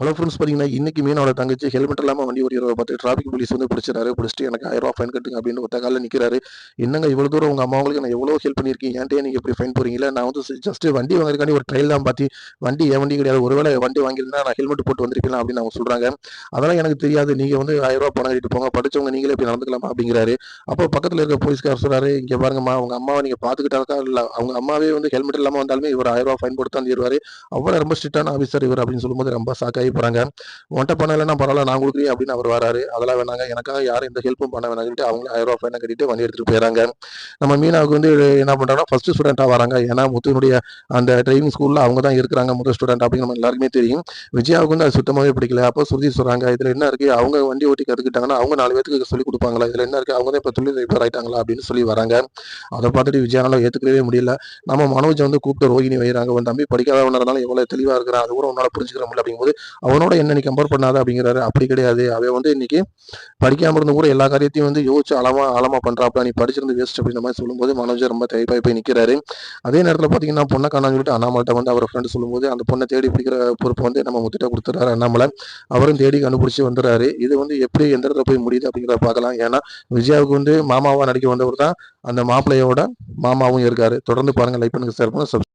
Hello friends பார்த்தீங்கன்னா இன்னைக்கு மீனோட தங்கச்சி ஹெல்மெட் இல்லாமல் வண்டி ஓடிறத பார்த்து டிராஃபிக் போலீஸ் வந்து பிடிச்சிடாரு பிடிச்சிட்டு எனக்கு ஆயிரம் ரூபா ஃபைன் கட்டுங்க அப்படின்னு ஒத்த காலில் நிற்கிறாரு என்னங்க இவ்வளோ தூரம் உங்கள் அம்மாவுங்களுக்கு நான் எவ்வளோ ஹெல்ப் பண்ணியிருக்கேன் ஏன்ட்டே நீங்கள் இப்படி ஃபைன் போகிறீங்களா நான் வந்து ஜஸ்ட் வண்டி வாங்குறதுக்காண்டி ஒரு ட்ரையல் தான் பார்த்து வண்டி என் வண்டி கிடையாது? ஒருவேளை வண்டி வாங்கியிருந்தா நான் ஹெல்மெட் போட்டு வந்திருக்கலாம் அப்படின்னு அவங்க சொல்கிறாங்க அதெல்லாம் எனக்கு தெரியாது. நீங்கள் வந்து ஆயிரம் ரூபா பணம் கட்டிட்டு போங்க. படிச்சவங்க நீங்களே இப்படி நடந்துக்கலாமா அப்படிங்கிறாரு. அப்போ பக்கத்தில் இருக்க போலீஸ்கார் சொல்கிறாரு இங்கே பாருங்கம்மா அவங்க அம்மாவை நீங்கள் பார்த்துக்கிட்டாக்கா இல்லை அவங்க அம்மாவே வந்து ஹெல்மெட் இல்லாமல் வந்தாலுமே இவர் ஆயிரம் ரூபா ஃபைன் போட்டு தான் தீர்வார். அவ்வளோ ரொம்ப ஸ்ட்ரிக்டான ஆஃபீஸர் இவர் அப்படின்னு சொல்லும்போது ரொம்ப சாக்காகி போகிறாங்க உன்ட்ட பணம் இல்லைன்னா பரவாயில்ல நான் கொடுக்குறேன் அப்படின்னு அவர் வராரு. அதெல்லாம் வேணாங்க. எனக்காக யாரும் எந்த ஹெல்ப்பும் பண்ண வேணாம் அவங்க ஆயிரம் ரூபாய் ஃபைனை கட்டிட்டு வண்டி எடுத்துட்டு போயிடறாங்க. நம்ம மீனாவுக்கு வந்து என்ன பண்ணுறாங்கன்னா ஃபர்ஸ்ட் ஸ்டூடெண்ட்டாக வராங்க. ஏன்னா முத்துனுடைய அந்த டிரைவிங் ஸ்கூல்ல அவங்க தான் இருக்கிறாங்க முதல் ஸ்டூடெண்ட் அப்படின்னு நம்ம எல்லாருக்குமே தெரியும். விஜயாவுக்கு வந்து அது சுத்தமாகவே பிடிக்கல. அப்போ சுருதி சொல்றாங்க இதில் என்ன இருக்கு? அவங்க வண்டி ஓட்டி கற்றுக்கிட்டாங்கன்னா அவங்க நாலு பேத்துக்கு சொல்லி கொடுப்பாங்களா? இதில் என்ன இருக்கு? அவங்க தான் இப்போ தொழில் ரிப்பேர் ஆயிட்டாங்களா? அப்படின்னு சொல்லி வராங்க. அதை பார்த்துட்டு விஜயானால ஏத்துக்கவே முடியல. நம்ம மனோஜ் வந்து கூப்பிட்டு ரோகிணி வைகிறாங்க உன் தம்பி படிக்காதவனால எவ்வளவு தெளிவாக இருக்கிறான்? அது கூட உன்னால புரிஞ்சுக்கிற முடியல. அப்படிங்கும்போது அவனோட என்ன நீ கம்பேர் பண்ணாத அப்படிங்கிறாரு. அப்படி கிடையாது. அவன் வந்து இன்னைக்கு படிக்காம இருந்த கூட எல்லா காரியத்தையும் வந்து யோசிச்சு அளமா அளமா பண்றாப்ல. நீ படிச்சிருந்து வேஸ்ட் அப்படின்ற மாதிரி சொல்லும்போது மனோஜ் ரொம்ப தயப்பாய் போய் நிக்கிறாரு. அதே நேரத்தில் பார்த்தீங்கன்னா பொண்ணை காணான்னு சொல்லிட்டு அண்ணாமலை வந்து அவர் ஃப்ரெண்டு சொல்லும்போது அந்த பொண்ணை தேடி பிடிக்கிற பொறுப்பு வந்து நம்ம முத்திட்ட கொடுத்துறாரு அண்ணாமலை. அவரும் தேடி கண்டுபிடிச்சி வந்துடுறாரு. இது வந்து எப்படி எந்த இடத்துல போய் முடியுது அப்படிங்கிறத பார்க்கலாம். ஏன்னா விஜயாவுக்கு வந்து மாமாவா நடிக்க வந்தவர் தான் அந்த மாப்பிள்ளையோட மாமாவும் இருக்காரு. தொடர்ந்து பாருங்க. லைக் பண்ணுங்க சார் பண்ணுங்க